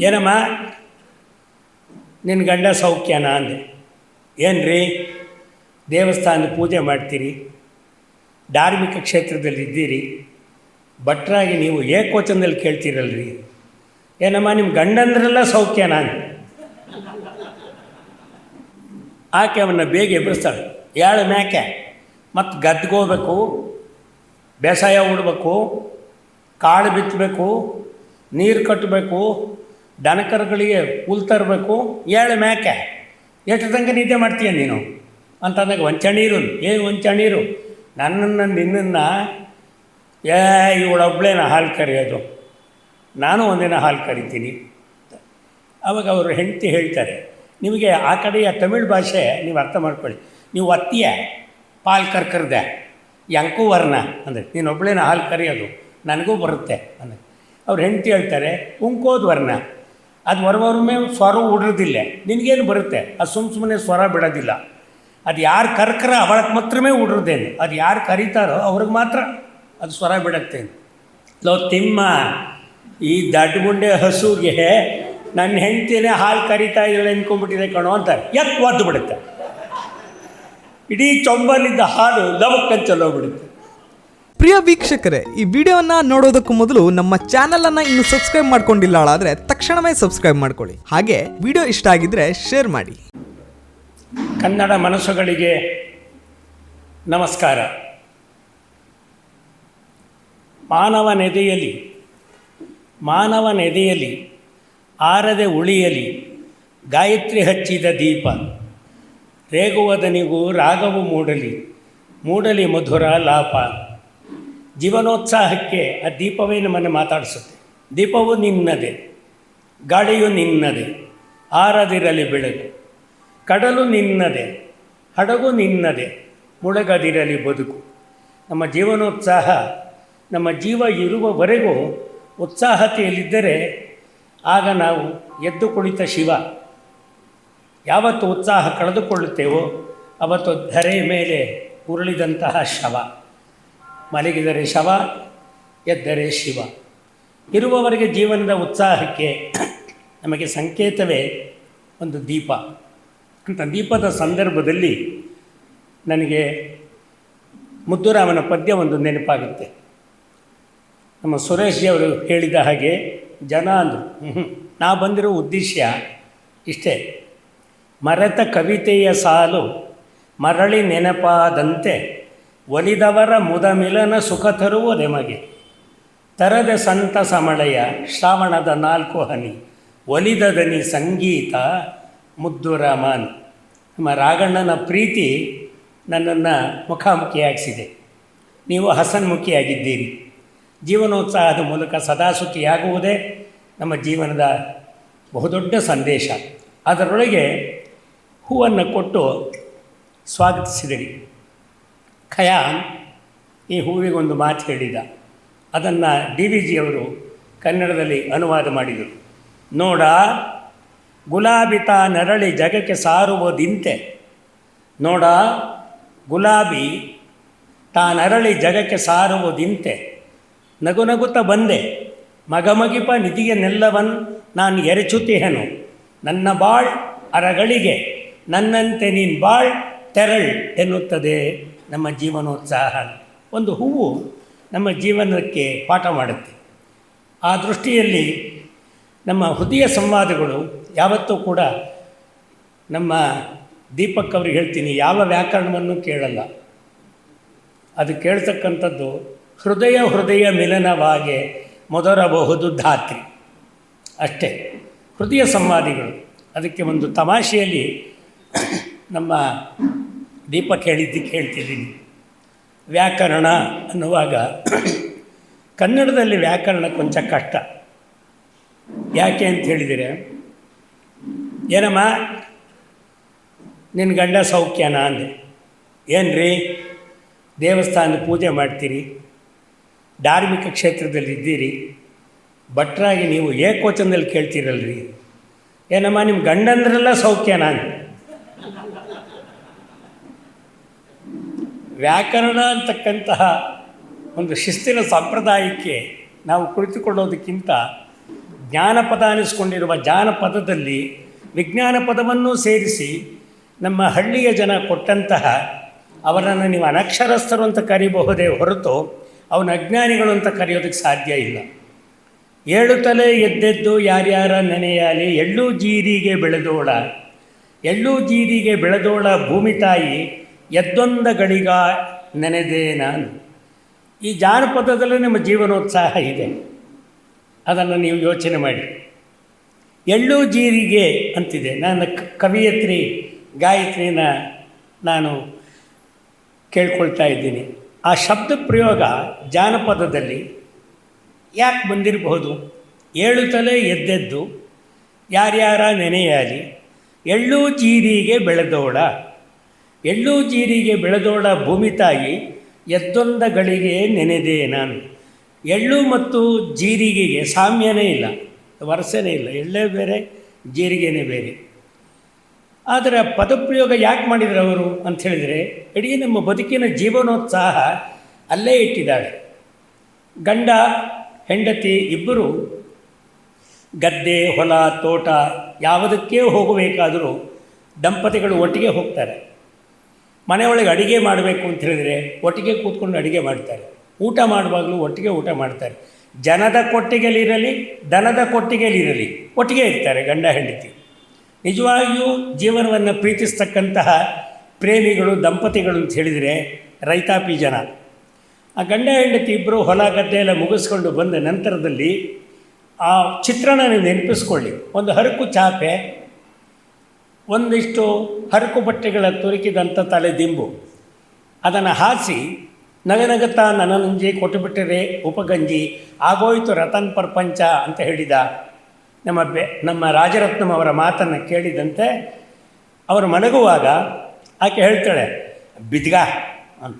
ಏನಮ್ಮ? ನಿನ್ನ ಗಂಡ ಸೌಖ್ಯನಾ ಅಂದೆ. ಏನು ರೀ ದೇವಸ್ಥಾನದ ಪೂಜೆ ಮಾಡ್ತೀರಿ? ಧಾರ್ಮಿಕ ಕ್ಷೇತ್ರದಲ್ಲಿ ಇದ್ದೀರಿ? ಭಟ್ರಾಗಿ ನೀವು ಏಕವಚನದಲ್ಲಿ ಕೇಳ್ತೀರಲ್ರಿ? ಏನಮ್ಮ ನಿಮ್ಮ ಗಂಡಂದ್ರೆಲ್ಲ ಸೌಖ್ಯನಾ ಅಂದೆ. ಆಕೆ ಅವನ್ನ ಬೇಗ ಎಬ್ಬರಿಸ್ತಾಳೆ ಯಾಳು ಮ್ಯಾಕೆ? ಮತ್ತು ಗದ್ಗೋಬೇಕು ಬೇಸಾಯ ಉಡಬೇಕು, ಕಾಳು ಬಿತ್ತಬೇಕು ನೀರು ಕಟ್ಟಬೇಕು ದನಕರುಗಳಿಗೆ ಹುಲ್ ತರಬೇಕು, ಏಳು ಮೇಕೆ. ಎಷ್ಟು ತನಕ ನಿದ್ದೆ ಮಾಡ್ತೀಯ ನೀನು? ಅಂತಂದಾಗ ಒಂಚಣೀರು ಏನು ಒಂಚಣೀರು ನನ್ನನ್ನು, ನಿನ್ನನ್ನು, ಏ ಇವಳೊಬ್ಳೇನ ಹಾಲು ಕರೆಯೋದು. ನಾನು ಒಂದಿನ ಹಾಲು ಕರಿತೀನಿ. ಆವಾಗ ಅವರು ಹೆಂಡತಿ ಹೇಳ್ತಾರೆ, ನಿಮಗೆ ಆ ಕಡೆಯ ತಮಿಳ್ ಭಾಷೆ ನೀವು ಅರ್ಥ ಮಾಡ್ಕೊಳ್ಳಿ. ನೀವು ಅತ್ತಿಯ ಪಾಲ್ ಕರ್ಕರ್ದೆ ಯಂಕು ವರ್ಣ ಅಂದರೆ ನೀನೊಬ್ಬಳೇನ ಹಾಲು ಕರೆಯೋದು, ನನಗೂ ಬರುತ್ತೆ. ಅಂದರೆ, ಅವ್ರು ಹೆಂಡತಿ ಹೇಳ್ತಾರೆ ಉಂಕೋದು ವರ್ಣ ಅದು ಹೊರವರ್ಮೆ ಸ್ವರ ಉಡಿರೋದಿಲ್ಲ. ನಿನಗೇನು ಬರುತ್ತೆ? ಅದು ಸುಮ್ಮ ಸುಮ್ಮನೆ ಸ್ವರ ಬಿಡೋದಿಲ್ಲ. ಅದು ಯಾರು ಕರ್ಕರ ಅವಳಕ್ಕೆ ಮಾತ್ರವೇ ಉಡ್ರದೇನು. ಅದು ಯಾರು ಕರೀತಾರೋ ಅವ್ರಿಗೆ ಮಾತ್ರ ಅದು ಸ್ವರ ಬಿಡತ್ತೆ ಲೋ ತಿಮ್ಮ, ಈ ದಡ್ಗುಂಡೆ ಹಸುಗೆ ನನ್ನ ಹೆಂಡ್ತಿನೇ ಹಾಲು ಕರಿತಾ ಇದ್ದಾಳೆ ಅಂದ್ಕೊಂಡ್ಬಿಟ್ಟಿದೆ ಕಣೋ ಅಂತ ಯಾಕೆ ಒದ್ದು ಬಿಡುತ್ತೆ? ಇಡೀ ಚೊಂಬಲಿದ್ದ ಹಾಲು ಲವಕ್ಕಂತ ಚಲೋಗ್ಬಿಡುತ್ತೆ ಪ್ರಿಯ ವೀಕ್ಷಕರೇ, ಈ ವಿಡಿಯೋನ ನೋಡೋದಕ್ಕೂ ಮೊದಲು ನಮ್ಮ ಚಾನೆಲ್ ಅನ್ನ ಇನ್ನು ಸಬ್ಸ್ಕ್ರೈಬ್ ಮಾಡ್ಕೊಂಡಿಲ್ಲ ತಕ್ಷಣವೇ ಸಬ್ಸ್ಕ್ರೈಬ್ ಮಾಡ್ಕೊಳ್ಳಿ. ಹಾಗೆ ವಿಡಿಯೋ ಇಷ್ಟ ಆಗಿದ್ರೆ ಶೇರ್ ಮಾಡಿ. ಕನ್ನಡ ಮನಸ್ಸುಗಳಿಗೆ ನಮಸ್ಕಾರ. ಮಾನವನೆದೆಯಲಿ ಮಾನವನೆದೆಯಲಿ ಆರದೆ ಉಳಿಯಲಿ, ಗಾಯತ್ರಿ ಹಚ್ಚಿದ ದೀಪ, ರೇಗುವದನಿಗೂ ರಾಗವು ಮೂಡಲಿ ಮೂಡಲಿ ಮಧುರ ಲಾಪ. ಜೀವನೋತ್ಸಾಹಕ್ಕೆ ಆ ದೀಪವೇ ನಮ್ಮನ್ನು ಮಾತಾಡಿಸುತ್ತೆ. ದೀಪವು ನಿನ್ನದೆ, ಗಾಳಿಯು ನಿನ್ನದೆ, ಆರದಿರಲಿ ಬೆಳಕು, ಕಡಲು ನಿನ್ನದೆ, ಹಡಗು ನಿನ್ನದೆ, ಮುಳುಗದಿರಲಿ ಬದುಕು. ನಮ್ಮ ಜೀವನೋತ್ಸಾಹ, ನಮ್ಮ ಜೀವ ಇರುವವರೆಗೂ ಉತ್ಸಾಹತೆಯಲ್ಲಿದ್ದರೆ ಆಗ ನಾವು ಎದ್ದು ಕುಳಿತ ಶಿವ. ಯಾವತ್ತು ಉತ್ಸಾಹ ಕಳೆದುಕೊಳ್ಳುತ್ತೇವೋ, ಅವತ್ತು ಧರೆಯ ಮೇಲೆ ಉರುಳಿದಂತಹ ಶವ. ಮಲಗಿದರೆ ಶವ, ಎದ್ದರೆ ಶಿವ. ಇರುವವರೆಗೆ ಜೀವನದ ಉತ್ಸಾಹಕ್ಕೆ ನಮಗೆ ಸಂಕೇತವೇ ಒಂದು ದೀಪ. ಅಂತ ದೀಪದ ಸಂದರ್ಭದಲ್ಲಿ ನನಗೆ ಮುದ್ದುರಾಮನ ಪದ್ಯ ಒಂದು ನೆನಪಾಗುತ್ತೆ. ನಮ್ಮ ಸುರೇಶ್ ಅವರು ಹೇಳಿದ ಹಾಗೆ, ಜನ ಅಂದರು ನಾ ಬಂದಿರೋ ಉದ್ದೇಶ ಇಷ್ಟೇ. ಮರೆತ ಕವಿತೆಯ ಸಾಲು ಮರಳಿ ನೆನಪಾದಂತೆ ಒಲಿದವರ ಮುದಮಿಲನ ಸುಖ ತರುವುದೆಮಗೆ ತರದ ಸಂತ ಸಮಳೆಯ ಶ್ರಾವಣದ ನಾಲ್ಕು ಹನಿ ಒಲಿದ ದನಿ ಸಂಗೀತ ಮುದ್ದು ರಾಮನ್ ನಮ್ಮ ರಾಗಣ್ಣನ ಪ್ರೀತಿ ನನ್ನನ್ನು ಮುಖಾಮುಖಿಯಾಗಿಸಿದೆ. ನೀವು ಹಸನ್ಮುಖಿಯಾಗಿದ್ದೀರಿ. ಜೀವನೋತ್ಸಾಹದ ಮೂಲಕ ಸದಾ ಸುಖಿಯಾಗುವುದೇ ನಮ್ಮ ಜೀವನದ ಬಹುದೊಡ್ಡ ಸಂದೇಶ. ಅದರೊಳಗೆ ಹೂವನ್ನು ಕೊಟ್ಟು ಸ್ವಾಗತಿಸಿದಿರಿ. ಖಯಾನ್ ಈ ಹೂವಿಗೊಂದು ಮಾತು ಹೇಳಿದ. ಅದನ್ನು ಡಿ ವಿ ಜಿಯವರು ಕನ್ನಡದಲ್ಲಿ ಅನುವಾದ ಮಾಡಿದರು. ನೋಡ ಗುಲಾಬಿ ತಾ ನರಳಿ ಜಗಕ್ಕೆ ಸಾರುವುದಿಂತೆ ನೋಡ, ಗುಲಾಬಿ ತಾ ನರಳಿ ಜಗಕ್ಕೆ ಸಾರುವುದಿಂತೆ ನಗು ನಗುತ್ತ ಬಂದೆ, ಮಗಮಗಿಪ ನಿಧಿಯ ನೆಲ್ಲವನ್ ನಾನು ಎರಚುತ್ತಿಹೆನು. ನನ್ನ ಬಾಳ್ ಅರಗಳಿಗೆ ನನ್ನಂತೆ ನೀನು ಬಾಳ್ ತೆರಳ್ ಎನ್ನುತ್ತದೆ. ನಮ್ಮ ಜೀವನೋತ್ಸಾಹ ಒಂದು ಹೂವು ನಮ್ಮ ಜೀವನಕ್ಕೆ ಪಾಠ ಮಾಡುತ್ತೆ. ಆ ದೃಷ್ಟಿಯಲ್ಲಿ ನಮ್ಮ ಹೃದಯ ಸಂವಾದಗಳು ಯಾವತ್ತೂ ಕೂಡ ನಮ್ಮ ದೀಪಕ್ ಅವ್ರಿಗೆ ಹೇಳ್ತೀನಿ, ಯಾವ ವ್ಯಾಕರಣವನ್ನು ಕೇಳಲ್ಲ. ಅದು ಕೇಳ್ತಕ್ಕಂಥದ್ದು ಹೃದಯ ಹೃದಯ ಮಿಲನವಾಗಿ ಮೊದರಬಹುದು ಧಾತ್ರಿ. ಅಷ್ಟೇ, ಹೃದಯ ಸಂವಾದಿಗಳು. ಅದಕ್ಕೆ ಒಂದು ತಮಾಷೆಯಲ್ಲಿ ನಮ್ಮ ದೀಪಕ್ ಹೇಳಿದ್ದಕ್ಕೆ ಹೇಳ್ತಿದ್ದೀನಿ ವ್ಯಾಕರಣ ಅನ್ನುವಾಗ ಕನ್ನಡದಲ್ಲಿ ವ್ಯಾಕರಣ ಕೊಂಚ ಕಷ್ಟ. ಯಾಕೆ ಅಂತ ಹೇಳಿದರೆ, ಏನಮ್ಮ ನಿನ್ನ ಗಂಡ ಸೌಖ್ಯನಾ ಅಂದೆ. ಏನು ರೀ ದೇವಸ್ಥಾನದ ಪೂಜೆ ಮಾಡ್ತೀರಿ? ಧಾರ್ಮಿಕ ಕ್ಷೇತ್ರದಲ್ಲಿ ಇದ್ದೀರಿ? ಭಟ್ರಾಗಿ ನೀವು ಏಕವಚನದಲ್ಲಿ ಕೇಳ್ತೀರಲ್ರಿ? ಏನಮ್ಮ ನಿಮ್ಮ ಗಂಡಂದ್ರೆಲ್ಲ ಸೌಖ್ಯನಾ ಅಂದೆ. ವ್ಯಾಕರಣ ಅಂತಕ್ಕಂತಹ ಒಂದು ಶಿಸ್ತಿನ ಸಂಪ್ರದಾಯಕ್ಕೆ ನಾವು ಕುಳಿತುಕೊಳ್ಳೋದಕ್ಕಿಂತ ಜ್ಞಾನಪದ ಅನಿಸ್ಕೊಂಡಿರುವ ಜಾನಪದದಲ್ಲಿ ವಿಜ್ಞಾನ ಪದವನ್ನು ಸೇರಿಸಿ ನಮ್ಮ ಹಳ್ಳಿಯ ಜನ ಕೊಟ್ಟಂತಹ ಅವರನ್ನು ನೀವು ಅನಕ್ಷರಸ್ಥರು ಅಂತ ಕರೀಬಹುದೇ ಹೊರತು ಅವನ ಅಜ್ಞಾನಿಗಳು ಅಂತ ಕರೆಯೋದಕ್ಕೆ ಸಾಧ್ಯ ಇಲ್ಲ. ಏಳು ತಲೆ ಎದ್ದೆದ್ದು ಯಾರ್ಯಾರ ನೆನೆಯಾಲಿ ಎಳ್ಳು ಜೀರಿಗೆ ಬೆಳೆದೋಳ, ಎಳ್ಳು ಜೀರಿಗೆ ಬೆಳೆದೋಳ ಭೂಮಿ ತಾಯಿ ಎದ್ದೊಂದ ಗಳಿಗ ನೆನೆದೆ ನಾನು. ಈ ಜಾನಪದದಲ್ಲಿ ನಿಮ್ಮ ಜೀವನೋತ್ಸಾಹ ಇದೆ. ಅದನ್ನು ನೀವು ಯೋಚನೆ ಮಾಡಿ. ಎಳ್ಳು ಜೀರಿಗೆ ಅಂತಿದೆ. ನಾನು ಕವಿಯತ್ರಿ, ಗಾಯತ್ರಿನ ನಾನು ಕೇಳ್ಕೊಳ್ತಾ ಇದ್ದೀನಿ. ಆ ಶಬ್ದ ಪ್ರಯೋಗ ಜಾನಪದದಲ್ಲಿ ಯಾಕೆ ಬಂದಿರಬಹುದು? ಏಳು ತಲೆ ಎದ್ದೆದ್ದು ಯಾರ್ಯಾರ ನೆನೆಯಾಲಿ, ಎಳ್ಳು ಜೀರಿಗೆ ಬೆಳೆದೋಳ ಎಳ್ಳು ಜೀರಿಗೆ ಬೆಳೆದೋಳ ಭೂಮಿ ತಾಯಿ, ಎದ್ದೊಂದ ಗಳಿಗೆ ನೆನೆದೆ ನಾನು. ಎಳ್ಳು ಮತ್ತು ಜೀರಿಗೆಗೆ ಸಾಮ್ಯನೇ ಇಲ್ಲ, ವರ್ಷನೇ ಇಲ್ಲ. ಎಳ್ಳೇ ಬೇರೆ, ಜೀರಿಗೆನೇ ಬೇರೆ. ಆದರೆ ಪದಪ್ರಯೋಗ ಯಾಕೆ ಮಾಡಿದ್ರು ಅವರು ಅಂತ ಹೇಳಿದರೆ, ಇಡೀ ನಮ್ಮ ಬದುಕಿನ ಜೀವನೋತ್ಸಾಹ ಅಲ್ಲೇ ಇಟ್ಟಿದ್ದಾಳೆ ಗಂಡ, ಹೆಂಡತಿ ಇಬ್ಬರು, ಗದ್ದೆ, ಹೊಲ, ತೋಟ ಯಾವುದಕ್ಕೆ ಹೋಗಬೇಕಾದರೂ ದಂಪತಿಗಳು ಒಟ್ಟಿಗೆ ಹೋಗ್ತಾರೆ. ಮನೆಯೊಳಗೆ ಅಡುಗೆ ಮಾಡಬೇಕು ಅಂತ ಹೇಳಿದರೆ ಒಟ್ಟಿಗೆ ಕೂತ್ಕೊಂಡು ಅಡುಗೆ ಮಾಡ್ತಾರೆ. ಊಟ ಮಾಡುವಾಗಲೂ ಒಟ್ಟಿಗೆ ಊಟ ಮಾಡ್ತಾರೆ. ಜನದ ಕೊಟ್ಟಿಗೆಯಲ್ಲಿರಲಿ ದನದ ಕೊಟ್ಟಿಗೆಯಲ್ಲಿರಲಿ ಒಟ್ಟಿಗೆ ಇರ್ತಾರೆ ಗಂಡ ಹೆಂಡತಿ. ನಿಜವಾಗಿಯೂ ಜೀವನವನ್ನು ಪ್ರೀತಿಸ್ತಕ್ಕಂತಹ ಪ್ರೇಮಿಗಳು, ದಂಪತಿಗಳು ಅಂತ ಹೇಳಿದರೆ ರೈತಾಪಿ ಜನ. ಆ ಗಂಡ ಹೆಂಡತಿ ಇಬ್ಬರು ಹೊಲ ಗದ್ದೆ ಎಲ್ಲ ಮುಗಿಸ್ಕೊಂಡು ಬಂದ ನಂತರದಲ್ಲಿ ಆ ಚಿತ್ರಣ ನೀವು ನೆನಪಿಸ್ಕೊಳ್ಳಿ. ಒಂದು ಹರಕು ಚಾಪೆ ಒಂದಿಷ್ಟು ಹರಕು ಬಟ್ಟೆಗಳ ತುರುಕಿದಂಥ ತಲೆ ದಿಂಬು. ಅದನ್ನು ಹಾಸಿ ನಗನಗುತ್ತಾ ನನನಂಜಿ ಕೊಟ್ಟುಬಿಟ್ಟರೆ ಉಪಗಂಜಿ, ಆಗೋಯ್ತು ರತನ್ ಪ್ರಪಂಚ ಅಂತ ಹೇಳಿದ ನಮ್ಮ ಬೆ, ನಮ್ಮ ರಾಜರತ್ನಂ ಅವರ ಮಾತನ್ನು ಕೇಳಿದಂತೆ ಅವರು ಮಲಗುವಾಗ ಆಕೆ ಹೇಳ್ತಾಳೆ, ಬಿದ್ಗ ಅಂತ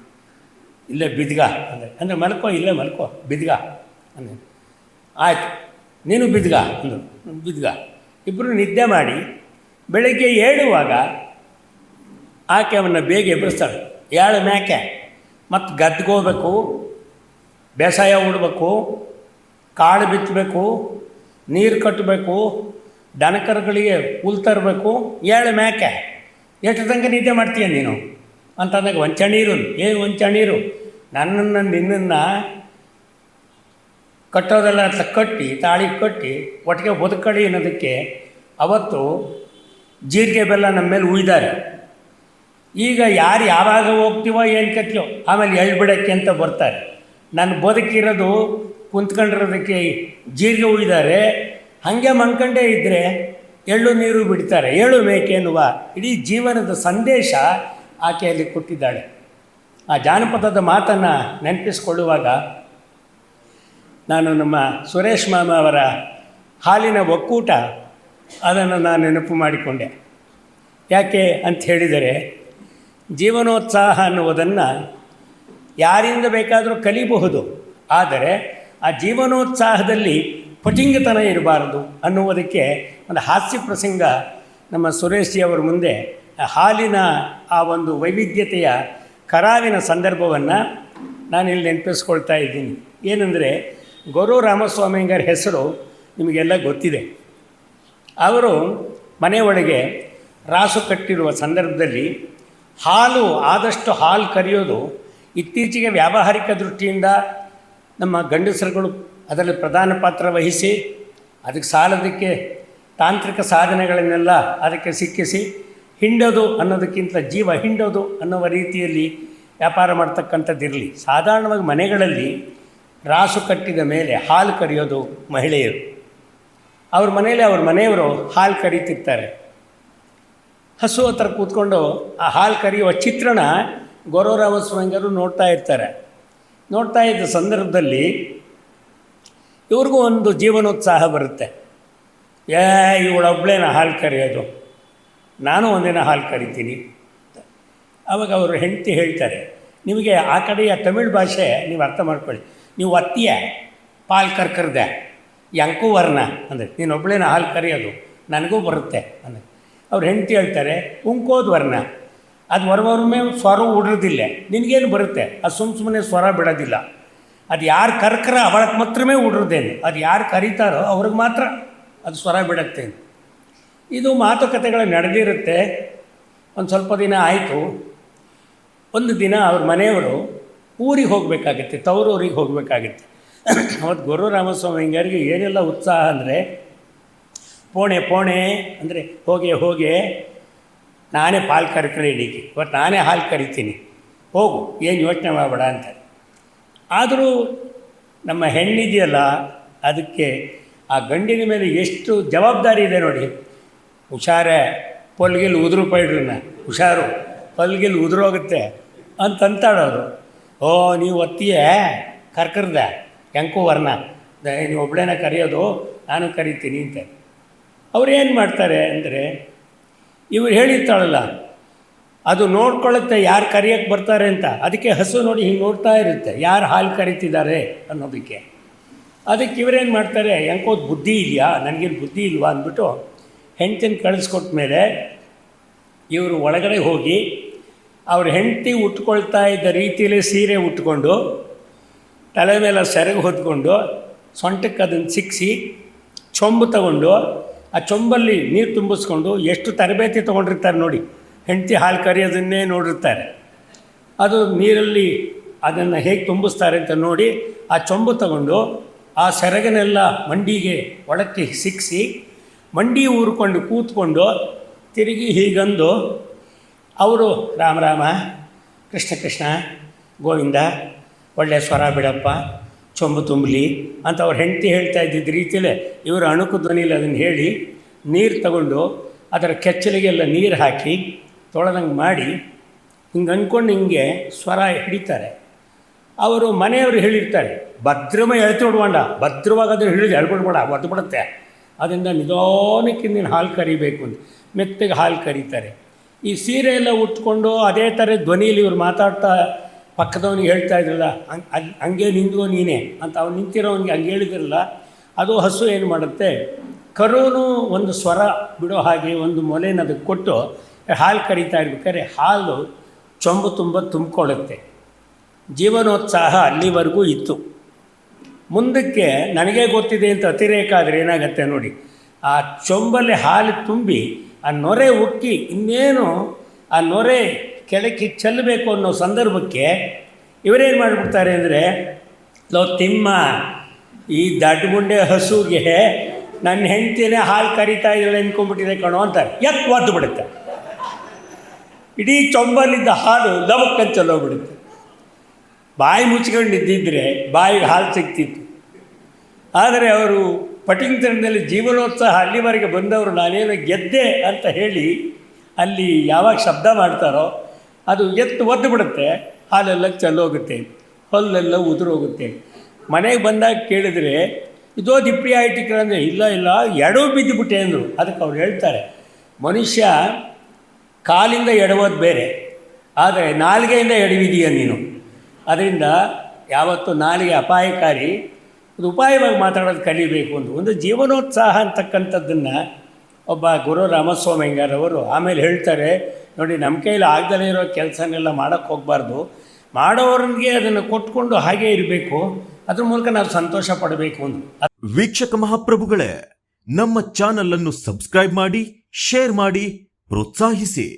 ಇಲ್ಲೇ ಬಿದ್ಗ ಅಂದರೆ ಅಂದರೆ ಮಲ್ಕೋ, ಇಲ್ಲೇ ಮಲ್ಕೋ, ಬಿದ್ಗ ಅಂದರೆ ಆಯಿತು, ನೀನು ಬಿದ್ಗ ಅಂದರು ಬಿದ್ಗ. ಇಬ್ಬರು ನಿದ್ದೆ ಮಾಡಿ ಬೆಳಗ್ಗೆ ಏಳುವಾಗ ಆಕೆ ಅವನ್ನ ಬೇಗ ಎಬ್ಬರಿಸ್ತಾಳೆ ಏಳು ಮ್ಯಾಕೆ? ಮತ್ತು ಗದ್ಗೋಬೇಕು ಬೇಸಾಯ ಉಡಬೇಕು, ಕಾಳು ಬಿತ್ತಬೇಕು ನೀರು ಕಟ್ಟಬೇಕು ದನಕರುಗಳಿಗೆ ಹುಲ್ ತರಬೇಕು ಏಳು ಮ್ಯಾಕೆ? ಎಷ್ಟು ತನಕ ನಿದ್ದೆ ಮಾಡ್ತೀಯ ನೀನು? ಅಂತಂದಾಗ, ಒಂಚಣೀರು ಏನು ಒಂಚಣೀರು, ನನ್ನನ್ನು ನಿನ್ನನ್ನು ಕಟ್ಟೋದೆಲ್ಲ ಕಟ್ಟಿ, ತಾಳಿ ಕಟ್ಟಿ, ಒಟ್ಟಿಗೆ ಬದುಕಳಿ ಅನ್ನೋದಕ್ಕೆ ಅವತ್ತು ಜೀರಿಗೆ ಬೆಲ್ಲ ನಮ್ಮ ಮೇಲೆ ಉಳಿದಾರೆ ಈಗ ಯಾರು ಯಾವಾಗ ಹೋಗ್ತೀವೋ ಏನು ಕತ್ತೀವೋ ಆಮೇಲೆ ಎಳ್ಬಿಡಕ್ಕೆ ಅಂತ ಬರ್ತಾರೆ. ನನ್ನ ಬದುಕಿರೋದು ಕುಂತ್ಕೊಂಡಿರೋದಕ್ಕೆ ಜೀರಿಗೆ ಉಯ್ದಾರೆ. ಹಾಗೆ ಮನ್ಕಂಡೇ ಇದ್ದರೆ ಎಳ್ಳು ನೀರು ಬಿಡ್ತಾರೆ. ಏಳು ಮೇಕೆ ಎನ್ನುವ ಇಡೀ ಜೀವನದ ಸಂದೇಶ ಆಕೆಯಲ್ಲಿ ಕೊಟ್ಟಿದ್ದಾಳೆ. ಆ ಜಾನಪದದ ಮಾತನ್ನು ನೆನಪಿಸ್ಕೊಳ್ಳುವಾಗ ನಾನು ನಮ್ಮ ಸುರೇಶ್ ಮಾಮ ಅವರ ಹಾಲಿನ ಒಕ್ಕೂಟ ಅದನ್ನು ನಾನು ನೆನಪು ಮಾಡಿಕೊಂಡೆ. ಯಾಕೆ ಅಂತ ಹೇಳಿದರೆ, ಜೀವನೋತ್ಸಾಹ ಅನ್ನುವುದನ್ನು ಯಾರಿಂದ ಬೇಕಾದರೂ ಕಲಿಬಹುದು, ಆದರೆ ಆ ಜೀವನೋತ್ಸಾಹದಲ್ಲಿ ಪುಟಿಂಗತನ ಇರಬಾರದು ಅನ್ನುವುದಕ್ಕೆ ಒಂದು ಹಾಸ್ಯ ಪ್ರಸಂಗ ನಮ್ಮ ಸುರೇಶ್ ಜಿ ಅವರ ಮುಂದೆ ಹಾಲಿನ ಆ ಒಂದು ವೈವಿಧ್ಯತೆಯ ಕರಾವಿನ ಸಂದರ್ಭವನ್ನು ನಾನಿಲ್ಲಿ ನೆನಪಿಸ್ಕೊಳ್ತಾ ಇದ್ದೀನಿ. ಏನಂದರೆ, ಗೊರು ರಾಮಸ್ವಾಮಿಂಗರ ಹೆಸರು ನಿಮಗೆಲ್ಲ ಗೊತ್ತಿದೆ. ಅವರು ಮನೆಯೊಳಗೆ ರಾಸು ಕಟ್ಟಿರುವ ಸಂದರ್ಭದಲ್ಲಿ ಹಾಲು, ಆದಷ್ಟು ಹಾಲು ಕರೆಯೋದು ಇತ್ತೀಚೆಗೆ ವ್ಯಾವಹಾರಿಕ ದೃಷ್ಟಿಯಿಂದ ನಮ್ಮ ಗಂಡಸರುಗಳು ಅದರಲ್ಲಿ ಪ್ರಧಾನ ಪಾತ್ರ ವಹಿಸಿ, ಅದಕ್ಕೆ ಸಾಲದಕ್ಕೆ ತಾಂತ್ರಿಕ ಸಾಧನೆಗಳನ್ನೆಲ್ಲ ಅದಕ್ಕೆ ಸಿಕ್ಕಿಸಿ, ಹಿಂಡೋದು ಅನ್ನೋದಕ್ಕಿಂತ ಜೀವ ಹಿಂಡೋದು ಅನ್ನುವ ರೀತಿಯಲ್ಲಿ ವ್ಯಾಪಾರ ಮಾಡ್ತಕ್ಕಂಥದ್ದಿರಲಿ. ಸಾಧಾರಣವಾಗಿ ಮನೆಗಳಲ್ಲಿ ರಾಸು ಕಟ್ಟಿದ ಮೇಲೆ ಹಾಲು ಕರೆಯೋದು ಮಹಿಳೆಯರು. ಅವ್ರ ಮನೆಯಲ್ಲಿ ಅವ್ರ ಮನೆಯವರು ಹಾಲು ಕರಿತಿರ್ತಾರೆ. ಹಸು ಹತ್ರ ಕೂತ್ಕೊಂಡು ಆ ಹಾಲು ಕರೆಯುವ ಚಿತ್ರಣ ಗೌರವರಾಮಸ್ವಾಮಿಗರು ನೋಡ್ತಾ ಇರ್ತಾರೆ. ನೋಡ್ತಾ ಇದ್ದ ಸಂದರ್ಭದಲ್ಲಿ ಇವ್ರಿಗೂ ಒಂದು ಜೀವನೋತ್ಸಾಹ ಬರುತ್ತೆ. ಏ ಇವಳೊಬ್ಳೇನ ಹಾಲು ಕರೆಯೋದು. ನಾನು ಒಂದಿನ ಹಾಲು ಕರಿತೀನಿ. ಆವಾಗ ಅವರು ಹೆಂಡತಿ ಹೇಳ್ತಾರೆ, ನಿಮಗೆ ಆ ಕಡೆಯ ತಮಿಳ್ ಭಾಷೆ ನೀವು ಅರ್ಥ ಮಾಡ್ಕೊಳ್ಳಿ. ನೀವು ಅತ್ತಿಯ ಪಾಲ್ ಕರ್ಕರ್ದೆ ಯಂಕು ವರ್ಣ ಅಂದರೆ ನೀನೊಬ್ಬಳೇನ ಹಾಲು ಕರೆಯೋದು, ನನಗೂ ಬರುತ್ತೆ ಅಂದರೆ. ಅವ್ರು ಹೆಂಡತಿ ಹೇಳ್ತಾರೆ, ಉಂಕೋದು ವರ್ಣ. ಅದು ಹೊರವರ್ಮೆ ಸ್ವರ ಉಡಿರೋದಿಲ್ಲ. ನಿನಗೇನು ಬರುತ್ತೆ? ಅದು ಸುಮ್ಮ ಸುಮ್ಮನೆ ಸ್ವರ ಬಿಡೋದಿಲ್ಲ. ಅದು ಯಾರು ಕರ್ಕರ ಅವಳಕ್ಕೆ ಮಾತ್ರವೇ ಉಡ್ರದೇನು. ಅದು ಯಾರು ಕರೀತಾರೋ ಅವ್ರಿಗೆ ಮಾತ್ರ ಅದು ಸ್ವರ ಬಿಡುತ್ತೆ ಇದು ಮಾತುಕತೆಗಳು ನಡೆದಿರುತ್ತೆ. ಒಂದು ಸ್ವಲ್ಪ ದಿನ ಆಯಿತು. ಒಂದು ದಿನ ಅವ್ರ ಮನೆಯವರು ಊರಿಗೆ ಹೋಗಬೇಕಾಗತ್ತೆ ತವರೂರಿಗೆ ಹೋಗಬೇಕಾಗತ್ತೆ. ಅವತ್ತು ಗುರು ರಾಮಸ್ವಾಮಿ ಹಿಂಗಾರಿಗೆ ಏನೆಲ್ಲ ಉತ್ಸಾಹ ಅಂದರೆ, ಪೋಣೆ ಪೋಣೆ ಅಂದರೆ ಹೋಗೆ ಹೋಗೆ, ನಾನೇ ಪಾಲು ಕರ್ಕರೆ ಇಡೀಕೆ ಇವತ್ತು ನಾನೇ ಹಾಲು ಕರಿತೀನಿ, ಹೋಗು, ಏನು ಯೋಚನೆ ಮಾಡಬೇಡ ಅಂತ. ಆದರೂ ನಮ್ಮ ಹೆಣ್ಣಿದೆಯಲ್ಲ, ಅದಕ್ಕೆ ಆ ಗಂಡಿನ ಮೇಲೆ ಎಷ್ಟು ಜವಾಬ್ದಾರಿ ಇದೆ ನೋಡಿ. ಹುಷಾರೇ, ಪೊಲ್ಗಿಲ್ ಉದುರು ಪೈಡ್ರನ್ನ ಹುಷಾರು, ಪಲ್ಗಿಲ್ ಉದುರೋಗುತ್ತೆ ಅಂತ ಓ, ನೀವು ಒತ್ತಿಯೇ, ಕರ್ಕರ್ದ? ವರ್ಣ ನೀನು ಒಬ್ಬಳೇನ ಕರೆಯೋದು, ನಾನು ಕರಿತೀನಿ ಅಂತ. ಅವ್ರು ಏನು ಮಾಡ್ತಾರೆ ಅಂದರೆ, ಇವ್ರು ಹೇಳಿರ್ತಾಳಲ್ಲ, ಅದು ನೋಡ್ಕೊಳ್ಳುತ್ತೆ ಯಾರು ಕರಿಯೋಕ್ಕೆ ಬರ್ತಾರೆ ಅಂತ. ಅದಕ್ಕೆ ಹಸು ನೋಡಿ ಹಿಂಗೆ ನೋಡ್ತಾ ಇರುತ್ತೆ, ಯಾರು ಹಾಲು ಕರಿತಿದ್ದಾರೆ ಅನ್ನೋದಕ್ಕೆ. ಅದಕ್ಕೆ ಇವರೇನು ಮಾಡ್ತಾರೆ ಹೆಂಕೋದು ಬುದ್ಧಿ ಇದೆಯಾ? ನನಗೇನು ಬುದ್ಧಿ ಇಲ್ವಾ? ಅಂದ್ಬಿಟ್ಟು ಹೆಂಡ್ತಿನ ಕಳಿಸ್ಕೊಟ್ಟ ಮೇಲೆ ಇವರು ಒಳಗಡೆ ಹೋಗಿ, ಅವ್ರ ಹೆಂಡತಿ ಉಟ್ಕೊಳ್ತಾ ಇದ್ದ ರೀತಿಯಲ್ಲಿ ಸೀರೆ ಉಟ್ಕೊಂಡು ತಲೆ ಮೇಲೆ ಸೆರಗು ಹೊದ್ಕೊಂಡು ಸೊಂಟಕ್ಕೆ ಅದನ್ನು ಸಿಕ್ಕಿಸಿ ಚೊಂಬು ತಗೊಂಡು, ಆ ಚೊಂಬಲ್ಲಿ ನೀರು ತುಂಬಿಸ್ಕೊಂಡು ಎಷ್ಟು ತರಬೇತಿ ತೊಗೊಂಡಿರ್ತಾರೆ ನೋಡಿ. ಹೆಂಡತಿ ಹಾಲು ಕರೆಯೋದನ್ನೇ ನೋಡಿರ್ತಾರೆ. ಅದು ನೀರಲ್ಲಿ ಅದನ್ನು ಹೇಗೆ ತುಂಬಿಸ್ತಾರೆ ಅಂತ ನೋಡಿ, ಆ ಚೊಂಬು ತಗೊಂಡು ಆ ಸೆರಗನೆಲ್ಲ ಮಂಡಿಗೆ ಒಳಕ್ಕೆ ಸಿಕ್ಕಿಸಿ ಮಂಡಿ ಊರ್ಕೊಂಡು ಕೂತ್ಕೊಂಡು ತಿರುಗಿ ಹೀಗಂದು, ಅವರು ರಾಮ ರಾಮ, ಕೃಷ್ಣ ಕೃಷ್ಣ, ಗೋವಿಂದ ಒಳ್ಳೆಯ ಸ್ವರ ಬಿಡಪ್ಪ, ಚೊಂಬು ತುಂಬಲಿ ಅಂತ ಅವ್ರ ಹೆಂಡತಿ ಹೇಳ್ತಾ ಇದ್ದಿದ್ದ ರೀತಿಯಲ್ಲೇ ಇವರು ಅಣುಕು ಧ್ವನಿಯಲ್ಲಿ ಅದನ್ನು ಹೇಳಿ ನೀರು ತಗೊಂಡು ಅದರ ಕೆಚ್ಚಲಿಗೆಲ್ಲ ನೀರು ಹಾಕಿ ತೊಳೆದಂಗೆ ಮಾಡಿ ಹಿಂಗೆ ಅಂದ್ಕೊಂಡು ಹಿಂಗೆ ಸ್ವರ ಹಿಡಿತಾರೆ. ಅವರು ಮನೆಯವರು ಹೇಳಿರ್ತಾರೆ, ಭದ್ರಮ ಎಳ್ತು ಬಿಡ್ಬೇಡ ಭದ್ರವಾಗಿ ಅದನ್ನು ಹಿಡಿದು ಹೇಳ್ಬಿಡ್ಬೇಡ ಒದ್ದು ಬಿಡುತ್ತೆ. ಅದರಿಂದ ನಿಧಾನಕ್ಕೆ ನೀನು ಹಾಲು ಕರಿಬೇಕು ಅಂತ ಮೆತ್ತಗೆ ಹಾಲು ಕರೀತಾರೆ. ಈ ಸೀರೆ ಎಲ್ಲ ಉಟ್ಕೊಂಡು ಅದೇ ಥರ ಧ್ವನಿಯಲ್ಲಿ ಇವ್ರು ಮಾತಾಡ್ತಾ ಪಕ್ಕದವನಿಗೆ ಹೇಳ್ತಾ ಇದ್ರಲ್ಲ, ಹಂಗೆ ಹಂಗೆ ನಿಂತ್ಕೋ ನೀನೇ ಅಂತ ಅವ್ನು ನಿಂತಿರೋವನಿಗೆ ಹಂಗೆ ಹೇಳಿದ್ರಲ್ಲ, ಅದು ಹಸು ಏನು ಮಾಡುತ್ತೆ? ಕರುನು ಒಂದು ಸ್ವರ ಬಿಡೋ ಹಾಗೆ ಒಂದು ಮೊಲೆನ ಅದಕ್ಕೆ ಕೊಟ್ಟು ಹಾಲು ಕರಿತಾ ಇರ್ಬೇಕಾದ್ರೆ ಹಾಲು ಚೊಂಬು ತುಂಬ ತುಂಬಿಕೊಳ್ಳುತ್ತೆ. ಜೀವನೋತ್ಸಾಹ ಅಲ್ಲಿವರೆಗೂ ಇತ್ತು. ಮುಂದಕ್ಕೆ ನನಗೆ ಗೊತ್ತಿದೆ ಅಂತ ಅತಿರೇಕ ಆದರೆ ಏನಾಗುತ್ತೆ ನೋಡಿ, ಆ ಚೊಂಬಲ್ಲಿ ಹಾಲು ತುಂಬಿ ಆ ನೊರೆ ಉಕ್ಕಿ ಇನ್ನೇನು ಆ ನೊರೆ ಕೆಳಕ್ಕೆ ಚೆಲ್ಲಬೇಕು ಅನ್ನೋ ಸಂದರ್ಭಕ್ಕೆ ಇವರೇನು ಮಾಡಿಬಿಡ್ತಾರೆ ಅಂದರೆ, ಲೋ ತಿಮ್ಮ, ಈ ದಡ್ಗುಂಡೆ ಹಸುಗೆ ನನ್ನ ಹೆಂಡ್ತಿನೇ ಹಾಲು ಕರಿತಾ ಇದ್ದಾಳೆ ಅಂದ್ಕೊಂಡ್ಬಿಟ್ಟಿದೆ ಕಣೋ ಅಂತ ಎತ್ತು ಒದ್ದು ಬಿಡುತ್ತೆ? ಇಡೀ ಚೊಂಬಲ್ಲಿದ್ದ ಹಾಲು ಲವಕ್ಕಂತ ಚಲೋಗ್ಬಿಡುತ್ತೆ ಬಾಯಿ ಮುಚ್ಕೊಂಡು ಇದ್ದಿದ್ದರೆ ಬಾಯಿಗೆ ಹಾಲು ಸಿಗ್ತಿತ್ತು. ಆದರೆ ಅವರು ಪಟಿಂಗ್ತನದಲ್ಲಿ ಜೀವನೋತ್ಸಾಹ ಅಲ್ಲಿವರೆಗೆ ಬಂದವರು ನಾನೇನು ಗೆದ್ದೆ ಅಂತ ಹೇಳಿ ಅಲ್ಲಿ ಯಾವಾಗ ಶಬ್ದ ಮಾಡ್ತಾರೋ ಅದು ಎತ್ತು ಒದ್ದು ಬಿಡುತ್ತೆ, ಹಾಲೆಲ್ಲ ಚೆಲ್ಲೋಗುತ್ತೆ ಹೊಲ್ಲೆಲ್ಲ ಉದುರೋಗುತ್ತೆ ಮನೆಗೆ ಬಂದಾಗ ಕೇಳಿದರೆ, ಇದೋ ದಿಪ್ಪಿ ಆಯ್ತು ಅಂದರೆ, ಇಲ್ಲ ಇಲ್ಲ ಎಡವು ಬಿದ್ದುಬಿಟ್ಟೆ ಅಂದರು. ಅದಕ್ಕೆ ಅವ್ರು ಹೇಳ್ತಾರೆ, ಮನುಷ್ಯ ಕಾಲಿಂದ ಎಡವೋದು ಬೇರೆ, ಆದರೆ ನಾಲಿಗೆಯಿಂದ ಎಡವಿದೀಯ ನೀನು. ಅದರಿಂದ ಯಾವತ್ತು ನಾಲಿಗೆ ಅಪಾಯಕಾರಿ, ಒಂದು ಉಪಾಯವಾಗಿ ಮಾತಾಡೋದು ಕಲಿಬೇಕು ಅಂತ ಒಂದು ಜೀವನೋತ್ಸಾಹ ಅಂತಕ್ಕಂಥದ್ದನ್ನು ಒಬ್ಬ ಗುರು ರಾಮಸ್ವಾಮಿಂಗಾರವರು ಆಮೇಲೆ ಹೇಳ್ತಾರೆ ನೋಡಿ ನಮ್ಮ ಕೈಲಿ ಆಗದಲೇ ಇರೋ ಕೆಲಸನೆಲ್ಲ ಮಾಡೋಕ್ಕೆ ಹೋಗಬಾರ್ದು. ಮಾಡೋರಿಗೆ ಅದನ್ನು ಕೊಟ್ಕೊಂಡು ಹಾಗೆ ಇರಬೇಕು. ಅದ್ರ ಮೂಲಕ ನಾವು ಸಂತೋಷ ಪಡಬೇಕು ಅಂತ. ವೀಕ್ಷಕ ಮಹಾಪ್ರಭುಗಳೇ, ನಮ್ಮ ಚಾನಲ್ ಅನ್ನು ಸಬ್ಸ್ಕ್ರೈಬ್ ಮಾಡಿ, ಶೇರ್ ಮಾಡಿ, ಪ್ರೋತ್ಸಾಹಿಸಿ.